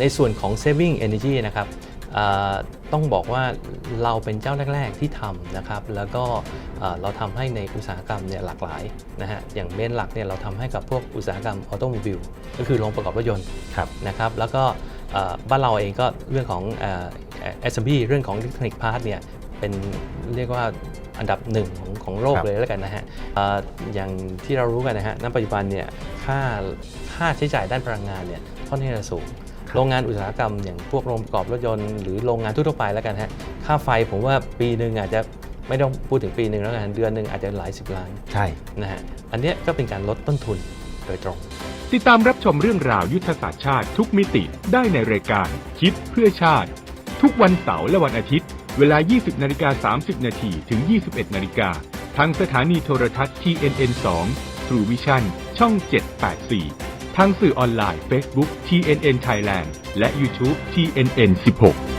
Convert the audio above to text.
ในส่วนของ saving energy นะครับอ่าต้องบอกว่าเราเป็นเจ้าแรก ๆ ที่ทำนะครับ แล้วก็อ่าเราทำให้ในอุตสาหกรรมเนี่ยหลากหลายนะฮะอย่างเมนหลักเนี่ยเราทำให้กับพวกอุตสาหกรรมออโตโมบิลก็คือโรงประกอบรถยนต์ครับนะครับ แล้วก็อ่าบ้านเราเองก็เรื่องของเอ่อ SMB เรื่องของอิเล็กทรอนิกส์พาร์ทเนี่ยเป็นเรียกว่าอันดับหนึ่งของของโลกครับเลยแล้วกันนะฮะอ่าอย่างที่เรารู้กันนะฮะณปัจจุบันเนี่ยค่าค่าใช้จ่ายด้านพลังงานเนี่ยค่อนข้างจะสูง โรงงานอุตสาหกรรมอย่างพวกโรงประกอบรถยนต์หรือโรงงานทั่วๆไปแล้วกันฮะค่าไฟผมว่าปีหนึ่งอาจจะไม่ต้องพูดถึงปีหนึ่งแล้วกันเดือนหนึ่งอาจจะหลายสิบล้านใช่นะฮะอันเนี้ยก็เป็นการลดต้นทุนโดยตรง ติดตามรับชมเรื่องราวยุทธศาสตร์ชาติทุกมิติได้ในรายการคิดเพื่อชาติ ทุกวันเสาร์และวันอาทิตย์ เวลา 20นาฬิกา30นาทีถึง 21นาฬิกาทางสถานีโทรทัศน์ TNN 2 True Vision ช่อง 784 ทางสื่อออนไลน์ Facebook TNN Thailand และ YouTube TNN 16